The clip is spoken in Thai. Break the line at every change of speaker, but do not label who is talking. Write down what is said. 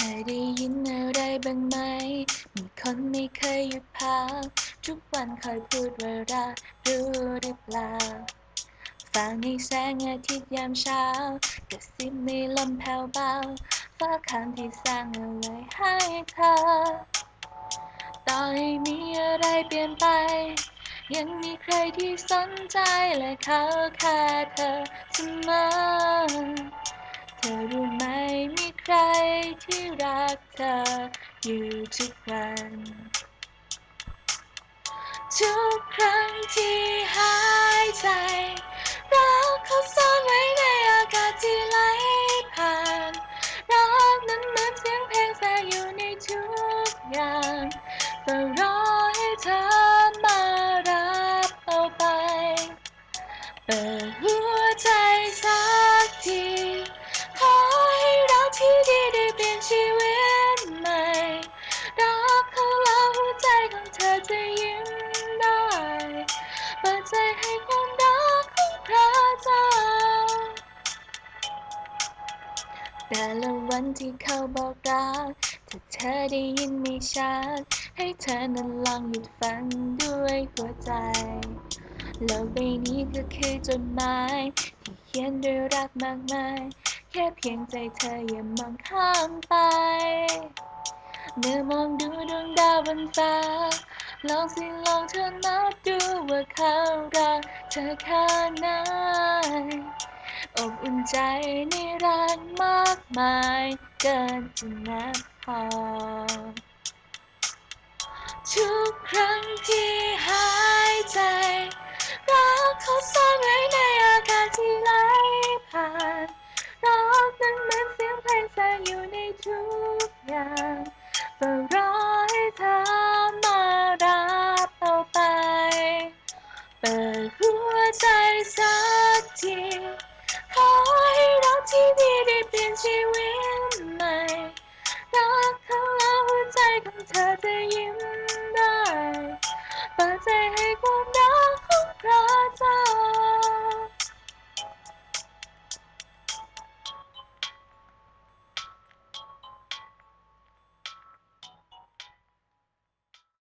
อได้ยินอะไรบ้างไหม มีคนไม่เคยหยุดพักทุกวันคอยพูดว่ารักรู้หรือเปล่าฟังในแสงอาทิตย์ยามเช้ากระซิบในลมแผ่วเบาฟ้าคำที่สร้างเอาไว้ให้เธอ ต่อให้มีอะไรเปลี่ยนไป ยังมีใครที่สนใจและเขาแค่เธอเสมอเธอรู้ไหม ที่รักเธออยู่ทุกวันทุกครั้งที่หายใจ แต่ละวันที่เขาบอกรักถ้าเธอได้ยินไม่ชัด ให้เธอนั้นลองหยุดฟังด้วยหัวใจโลกใบนี้ก็คือจดหมายที่เขียนด้วยรักมากมาย แค่เพียงใจเธออย่ามองข้ามไป เมื่อมองดูดวงดาวบนฟ้า ลองสิลองเธอนับดูว่าเขารักเธอแค่ไหน อบอุ่นใจในรักมากมายเกินจะนับพอ ทุกครั้งที่หายใจ รักเขาซ่อนไว้ในอากาศที่ไหลผ่านรักนั้นเหมือนเสียงเพลงแทรกอยู่ในทุกอย่างเฝ้ารอให้เธอมารับเอาไป เปิดหัวใจสักที ที่ดีได้เปลี่ยนชีวิตใหม่รักเขาแล้วหัวใจของเธอจะยิ้มได้เปิดใจให้ความ